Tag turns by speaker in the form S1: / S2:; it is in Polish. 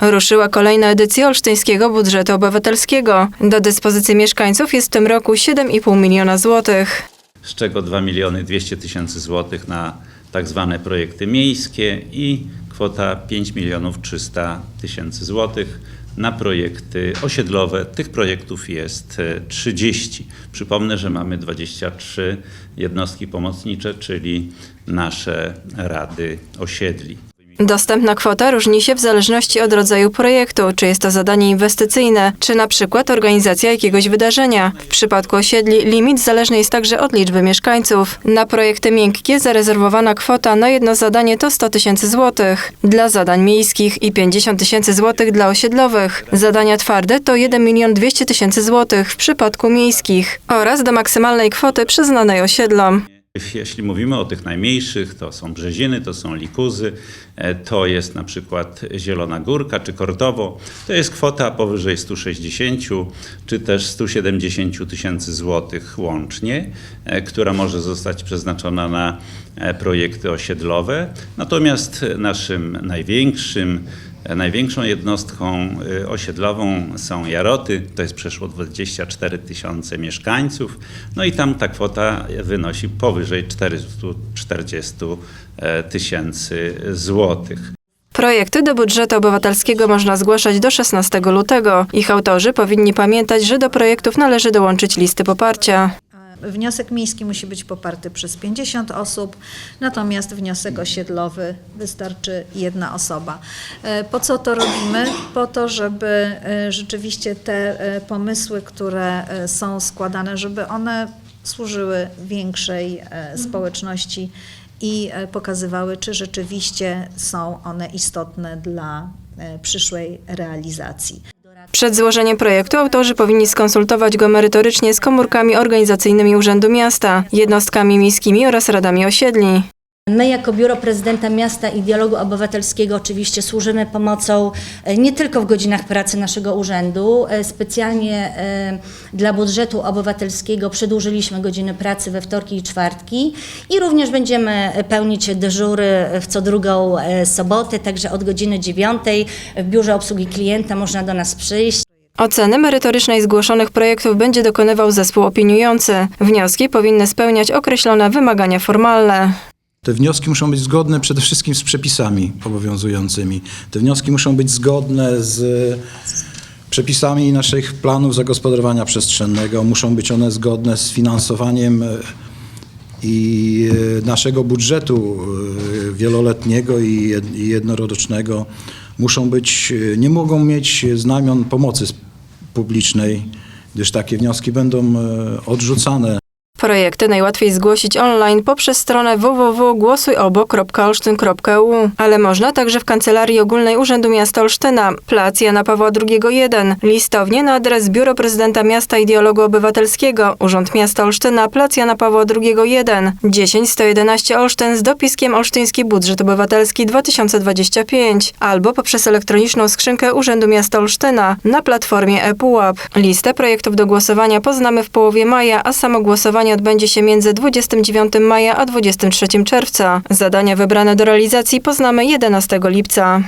S1: Ruszyła kolejna edycja Olsztyńskiego Budżetu Obywatelskiego. Do dyspozycji mieszkańców jest w tym roku 7,5 miliona złotych.
S2: z czego 2 miliony 200 tysięcy złotych na tak zwane projekty miejskie i kwota 5 milionów 300 tysięcy złotych na projekty osiedlowe. Tych projektów jest e, 30. Przypomnę, że mamy 23 jednostki pomocnicze, czyli nasze rady osiedli.
S1: Dostępna kwota różni się w zależności od rodzaju projektu, czy jest to zadanie inwestycyjne, czy na przykład organizacja jakiegoś wydarzenia. W przypadku osiedli limit zależny jest także od liczby mieszkańców. Na projekty miękkie zarezerwowana kwota na jedno zadanie to 100 tysięcy złotych, dla zadań miejskich i 50 tysięcy złotych dla osiedlowych. Zadania twarde to 1 milion 200 tysięcy złotych w przypadku miejskich oraz do maksymalnej kwoty przyznanej osiedlom.
S2: Jeśli mówimy o tych najmniejszych, to są Brzeziny, to są Likuzy, e, to jest na przykład Zielona Górka czy Kordowo. To jest kwota powyżej 160 czy też 170 tysięcy złotych łącznie, e, która może zostać przeznaczona na e, projekty osiedlowe. Natomiast naszym największym Największą jednostką y, osiedlową są Jaroty, to jest przeszło 24 tysiące mieszkańców, no i tam ta kwota wynosi powyżej 440 e, tysięcy złotych.
S1: Projekty do budżetu obywatelskiego można zgłaszać do 16 lutego. Ich autorzy powinni pamiętać, że do projektów należy dołączyć listy poparcia.
S3: Wniosek miejski musi być poparty przez 50 osób, natomiast wniosek osiedlowy wystarczy jedna osoba. E, Po co to robimy? Po to, żeby e, rzeczywiście te e, pomysły, które są składane, żeby one służyły większej e, społeczności i pokazywały, czy rzeczywiście są one istotne dla przyszłej realizacji.
S1: Przed złożeniem projektu autorzy powinni skonsultować go merytorycznie z komórkami organizacyjnymi Urzędu Miasta, jednostkami miejskimi oraz radami osiedli.
S4: My jako Biuro Prezydenta Miasta i Dialogu Obywatelskiego oczywiście służymy pomocą e, nie tylko w godzinach pracy naszego urzędu. E, Specjalnie e, dla budżetu obywatelskiego przedłużyliśmy godziny pracy we wtorki i czwartki i również będziemy pełnić dyżury w co drugą sobotę, także od godziny dziewiątej w Biurze Obsługi Klienta można do nas przyjść.
S1: Oceny merytorycznej zgłoszonych projektów będzie dokonywał zespół opiniujący. Wnioski powinny spełniać określone wymagania formalne.
S5: Te wnioski muszą być zgodne przede wszystkim z przepisami obowiązującymi. Te wnioski muszą być zgodne z przepisami naszych planów zagospodarowania przestrzennego. Muszą być one zgodne z finansowaniem e, i e, naszego budżetu e, wieloletniego i jed- i jednorocznego. Muszą być, e, nie mogą mieć znamion pomocy publicznej, gdyż takie wnioski będą e, odrzucane.
S1: Projekty najłatwiej zgłosić online poprzez stronę www.głosujobok.olsztyn.eu, ale można także w Kancelarii Ogólnej Urzędu Miasta Olsztyna, Plac Jana Pawła II 1, listownie na adres Biuro Prezydenta Miasta i Dialogu Obywatelskiego, Urząd Miasta Olsztyna, Plac Jana Pawła II 1, 10 111 Olsztyn z dopiskiem Olsztyński Budżet Obywatelski 2025, albo poprzez elektroniczną skrzynkę Urzędu Miasta Olsztyna na platformie ePUAP. Listę projektów do głosowania poznamy w połowie maja, a samo głosowanie odbędzie się między 29 maja a 23 czerwca. Zadania wybrane do realizacji poznamy 11 lipca.